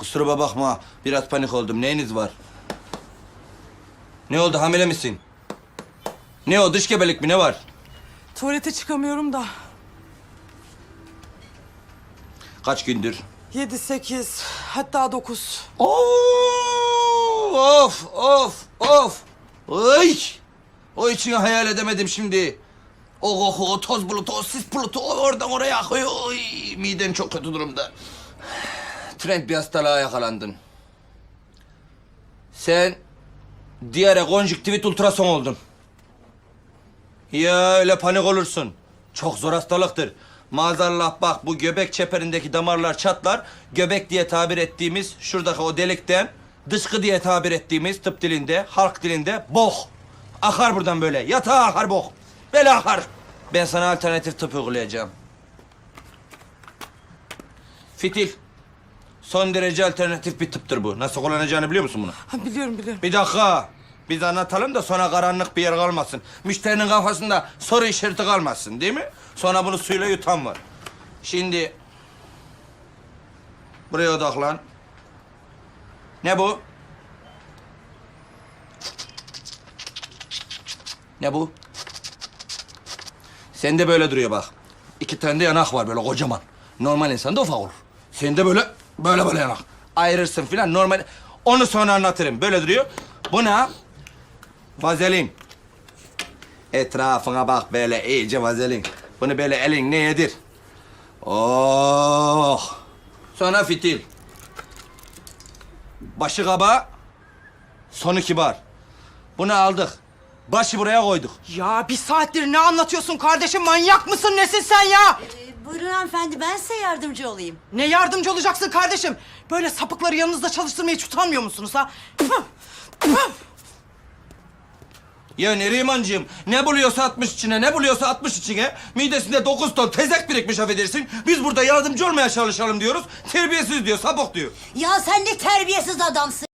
Kusura bakma. Biraz panik oldum. Neyiniz var? Ne oldu? Hamile misin? Ne o? Dış gebelik mi? Ne var? Tuvalete çıkamıyorum da. Kaç gündür? Yedi, sekiz, hatta dokuz. Of! Of! Of! Oy! O içini hayal edemedim şimdi. O koku, o toz bulutu, o sis bulutu o oradan oraya akıyor. Oy! Miden çok kötü durumda. Trend bir hastalığa yakalandın. Sen diyare konjüktivit ultrason oldun. Ya öyle panik olursun. Çok zor hastalıktır. Maazallah bak bu göbek çeperindeki damarlar çatlar. Göbek diye tabir ettiğimiz şuradaki o delikten dışkı diye tabir ettiğimiz tıp dilinde, halk dilinde bok. Akar buradan böyle. Yatağa akar bok. Böyle akar. Ben sana alternatif tıp uygulayacağım. Fitil. Son derece alternatif bir tıptır bu. Nasıl kullanacağını biliyor musun bunu? Ha, biliyorum biliyorum. Bir dakika. Biz anlatalım da sonra karanlık bir yer kalmasın. Müşterinin kafasında soru işareti kalmasın değil mi? Sonra bunu suyla yutan var. Şimdi... Buraya odaklan. Ne bu? Ne bu? Sende böyle duruyor bak. İki tane de yanak var böyle kocaman. Normal insanda ufak olur. Sende böyle, böyle böyle yanak. Ayırırsın filan normal. Onu sonra anlatırım. Böyle duruyor. Bu ne? Vazelin. Etrafına bak böyle iyice vazelin. Bunu böyle elin ne yedir? Oh. Sonra fitil. Başı kaba, sonu kibar. Bunu aldık. Başı buraya koyduk. Ya bir saattir ne anlatıyorsun kardeşim? Manyak mısın? Nesin sen ya? Buyurun hanımefendi ben size yardımcı olayım. Ne yardımcı olacaksın kardeşim? Böyle sapıkları yanınızda çalıştırmaya hiç utanmıyor musunuz ha? Ya Nerimancığım ne buluyorsa atmış içine, ne buluyorsa atmış içine. Midesinde dokuz ton tezek birikmiş affedersin. Biz burada yardımcı olmaya çalışalım diyoruz. Terbiyesiz diyor, sapık diyor. Ya sen ne terbiyesiz adamsın.